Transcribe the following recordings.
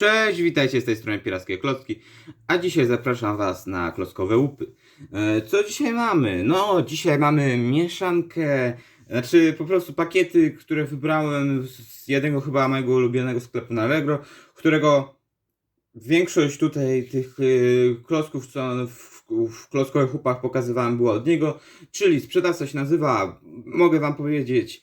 Cześć, witajcie z tej strony Pirackie Klocki, a dzisiaj zapraszam Was na klockowe łupy. E, Co dzisiaj mamy? No, dzisiaj mamy mieszankę, znaczy po prostu pakiety, które wybrałem z jednego chyba mojego ulubionego sklepu na Allegro, którego większość tutaj tych y, klocków, co w, w klockowych łupach pokazywałem, była od niego, czyli sprzedawca się nazywa, mogę Wam powiedzieć, e,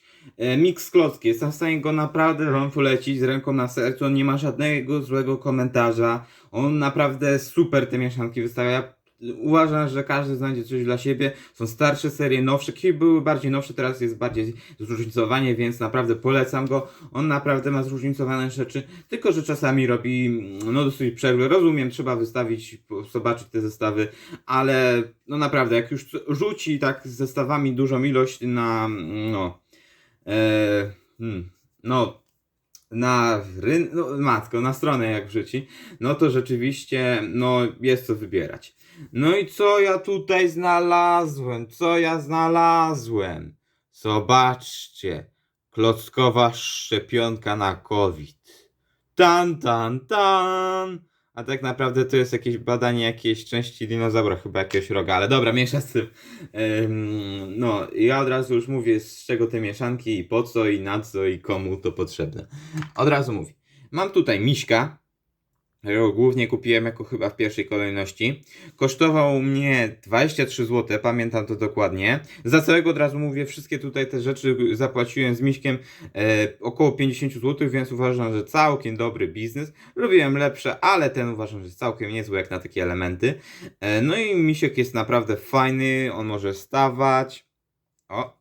Mix Klocki. Jestem w stanie go naprawdę Wam z ręką na sercu. On nie ma żadnego złego komentarza. On naprawdę super te mieszanki wystawia. Uważam, że każdy znajdzie coś dla siebie. Są starsze serie, nowsze. Kiedyś były bardziej nowsze, teraz jest bardziej zróżnicowanie, więc naprawdę polecam go. On naprawdę ma zróżnicowane rzeczy, tylko że czasami robi no dosyć przerwy. Rozumiem, trzeba wystawić, zobaczyć te zestawy, ale no naprawdę, jak już rzuci tak z zestawami dużą ilość na no e, hmm, no na ryn, no, matko, na stronę jak wrzuci, no to rzeczywiście, no jest co wybierać. No i co ja tutaj znalazłem? Co ja znalazłem? Zobaczcie, klockowa szczepionka na COVID. Tan, tan, tan. A tak naprawdę to jest jakieś badanie jakiejś części dinozaura, chyba jakiegoś roga, ale dobra, mniejsza z tym. Ym, no, ja od razu już mówię, z czego te mieszanki i po co i na co i komu to potrzebne. Od razu mówię. Mam tutaj miśka, głównie kupiłem jako chyba w pierwszej kolejności. Kosztował mnie 23 zł, pamiętam to dokładnie. Za całego od razu mówię, wszystkie tutaj te rzeczy zapłaciłem z miśkiem e, około 50 zł, więc uważam, że całkiem dobry biznes. Robiłem lepsze, ale ten uważam, że jest całkiem niezły jak na takie elementy. E, no i misiek jest naprawdę fajny, on może stawać. O,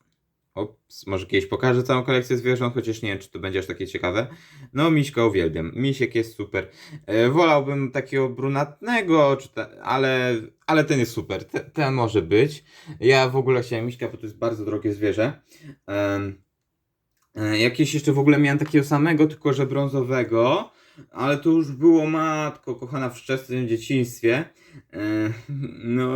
ops, może kiedyś pokażę całą kolekcję zwierząt, chociaż nie wiem, czy to będzie aż takie ciekawe. No, miśka uwielbiam. Misiek jest super. E, wolałbym takiego brunatnego, czy te, ale, ale ten jest super. Ten, ten może być. Ja w ogóle chciałem miśka, bo to jest bardzo drogie zwierzę. Em, e, jakieś jeszcze w ogóle miałem takiego samego, tylko że brązowego. Ale to już było matko, kochana w wczesnym dzieciństwie. E, No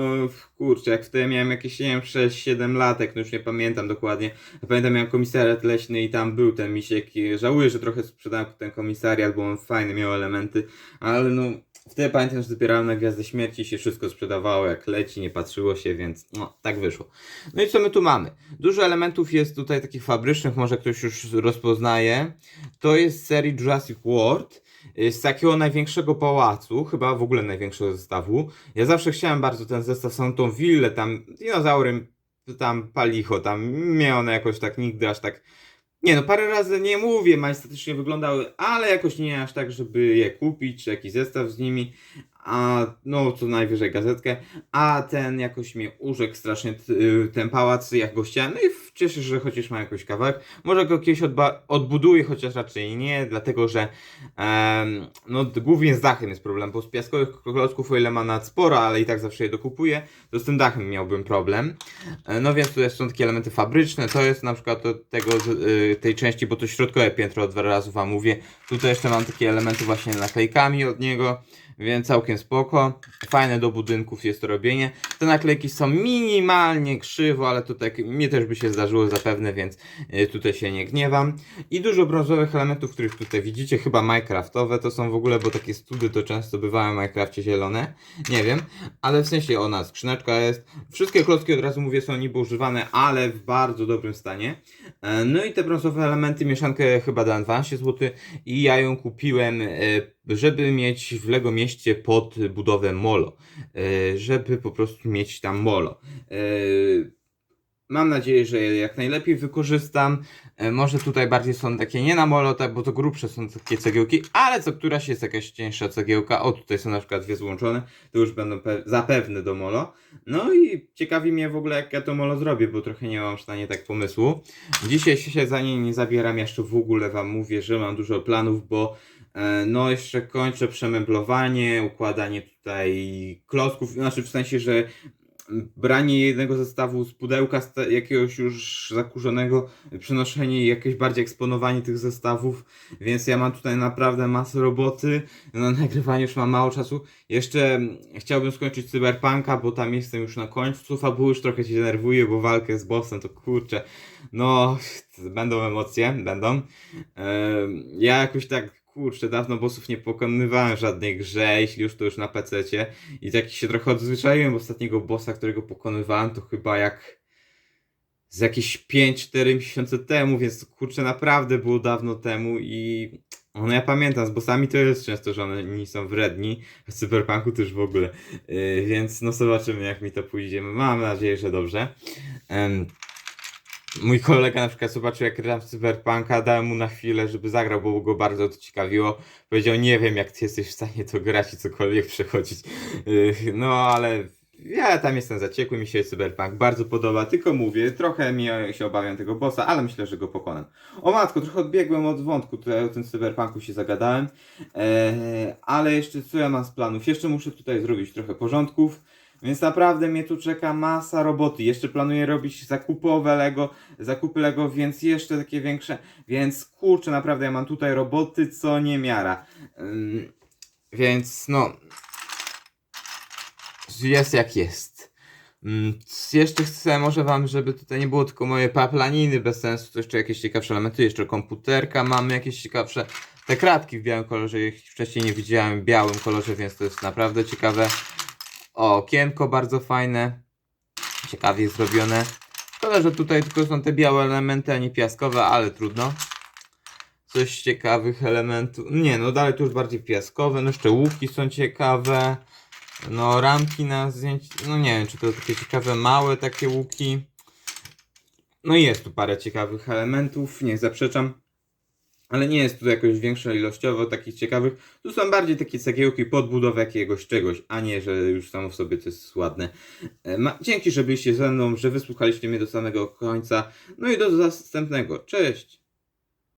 kurczę, jak wtedy miałem jakieś, nie wiem, 6-7 latek, no już nie pamiętam dokładnie. Pamiętam, miałem komisariat leśny i tam był ten misiek. i Żałuję, że trochę sprzedałem ten komisariat, bo on fajny miał elementy, ale no wtedy pamiętam, że dobierałem na Gwiazdę Śmierci się wszystko sprzedawało jak leci, nie patrzyło się, więc no tak wyszło. No i co my tu mamy? Dużo elementów jest tutaj takich fabrycznych, może ktoś już rozpoznaje. To jest serii Jurassic World. Y, Z takiego największego pałacu, chyba w ogóle największego zestawu. Ja zawsze chciałem bardzo ten zestaw, są tą willę, tam dinozaurem, tam palicho, tam mnie one jakoś tak nigdy aż tak. Nie no, parę razy nie mówię, majestatycznie wyglądały, ale jakoś nie aż tak, żeby je kupić, czy jakiś zestaw z nimi. A no, co najwyżej gazetkę. A ten jakoś mnie urzekł strasznie, y, ten pałac, jak go chciałem. No i cieszę się, że chociaż ma jakoś kawałek. Może go kiedyś odbuduję, chociaż raczej nie, dlatego że em, no, głównie z dachem jest problem, bo z piaskowych klocków, o ile ma nad sporo, ale i tak zawsze je dokupuję, to z tym dachem miałbym problem. E, No więc tu są takie elementy fabryczne, to jest na przykład od tego, y, tej części, bo to środkowe piętro dwa razy wam mówię. Tutaj jeszcze mam takie elementy właśnie naklejkami od niego, więc całkiem spoko. Fajne do budynków jest to robienie. Te naklejki są minimalnie krzywo, ale to tak mnie też by się zdarzyło zapewne, więc y, tutaj się nie gniewam. I dużo brązowych elementów, których tutaj widzicie, chyba Minecraftowe to są w ogóle, bo takie study to często bywają w Minecrafcie zielone. Nie wiem, ale w sensie ona, skrzyneczka jest. Wszystkie klocki od razu mówię są niby używane, ale w bardzo dobrym stanie. E, No i te brązowe elementy, mieszankę chyba dałem 12 zł i ja ją kupiłem, e, żeby mieć w Lego mieście pod budowę molo. E, Żeby po prostu mieć tam molo. E, Mam nadzieję, że je jak najlepiej wykorzystam. E, Może tutaj bardziej są takie nie na molo, tak, bo to grubsze są takie cegiełki, ale co któraś jest jakaś cięższa cegiełka. O, tutaj są na przykład dwie złączone, to już będą pe- zapewne do molo. No i ciekawi mnie w ogóle jak ja to molo zrobię, bo trochę nie mam na nie tak pomysłu. Dzisiaj się za nie nie zabieram, jeszcze w ogóle wam mówię, że mam dużo planów, bo no jeszcze kończę przemeblowanie, układanie tutaj klocków, znaczy w sensie, że branie jednego zestawu z pudełka z jakiegoś już zakurzonego, przenoszenie i jakieś bardziej eksponowanie tych zestawów, więc ja mam tutaj naprawdę masę roboty, na nagrywanie już mam mało czasu. Jeszcze chciałbym skończyć Cyberpunka, bo tam jestem już na końcu. Fabuły, już trochę się denerwuję, bo walkę z bossem to kurczę, no będą emocje, będą. Em, Ja jakoś tak kurczę, dawno bossów nie pokonywałem w żadnej grze, jeśli już to już na PC-cie. I tak się trochę odzwyczaiłem, bo ostatniego bossa, którego pokonywałem, to chyba jak z jakieś 5-4 miesiące temu, więc kurczę, naprawdę było dawno temu i no ja pamiętam, z bossami to jest często, że oni są wredni, w Cyberpunku też w ogóle, yy, więc no zobaczymy jak mi to pójdzie, mam nadzieję, że dobrze. Em, Mój kolega na przykład zobaczył jak gram Cyberpunka, dałem mu na chwilę, żeby zagrał, bo go bardzo to ciekawiło. Powiedział, nie wiem jak ty jesteś w stanie to grać i cokolwiek przechodzić. Yy, No ale ja tam jestem zaciekły, mi się Cyberpunk bardzo podoba, tylko mówię, trochę mi się obawiam tego bossa, ale myślę, że go pokonam. O matko, trochę odbiegłem od wątku, tutaj o tym Cyberpunku się zagadałem, eee, ale jeszcze co ja mam z planów? Jeszcze muszę tutaj zrobić trochę porządków. Więc naprawdę mnie tu czeka masa roboty. Jeszcze planuję robić zakupowe Lego, zakupy Lego, więc jeszcze takie większe. Więc kurczę, naprawdę ja mam tutaj roboty co niemiara. Ym, więc no. Jest jak jest. Ym, jeszcze chcę może wam, żeby tutaj nie było tylko moje paplaniny bez sensu, to jeszcze jakieś ciekawsze elementy, jeszcze komputerka mamy jakieś ciekawsze. Te kratki w białym kolorze, ich wcześniej nie widziałem w białym kolorze, więc to jest naprawdę ciekawe. O, okienko bardzo fajne. Ciekawie zrobione. Szkoda, że tutaj tylko są te białe elementy, a nie piaskowe, ale trudno. Coś ciekawych elementów. Nie, no dalej tu już bardziej piaskowe. No jeszcze łówki są ciekawe. No ramki na zdjęciu. No nie wiem, czy to takie ciekawe, małe takie łuki. No jest tu parę ciekawych elementów, nie zaprzeczam. Ale nie jest tu jakoś większa ilościowo takich ciekawych. Tu są bardziej takie cegiełki podbudowy jakiegoś czegoś, a nie, że już samo w sobie to jest ładne. E, dzięki, że byliście ze mną, że wysłuchaliście mnie do samego końca. No i do następnego. Cześć!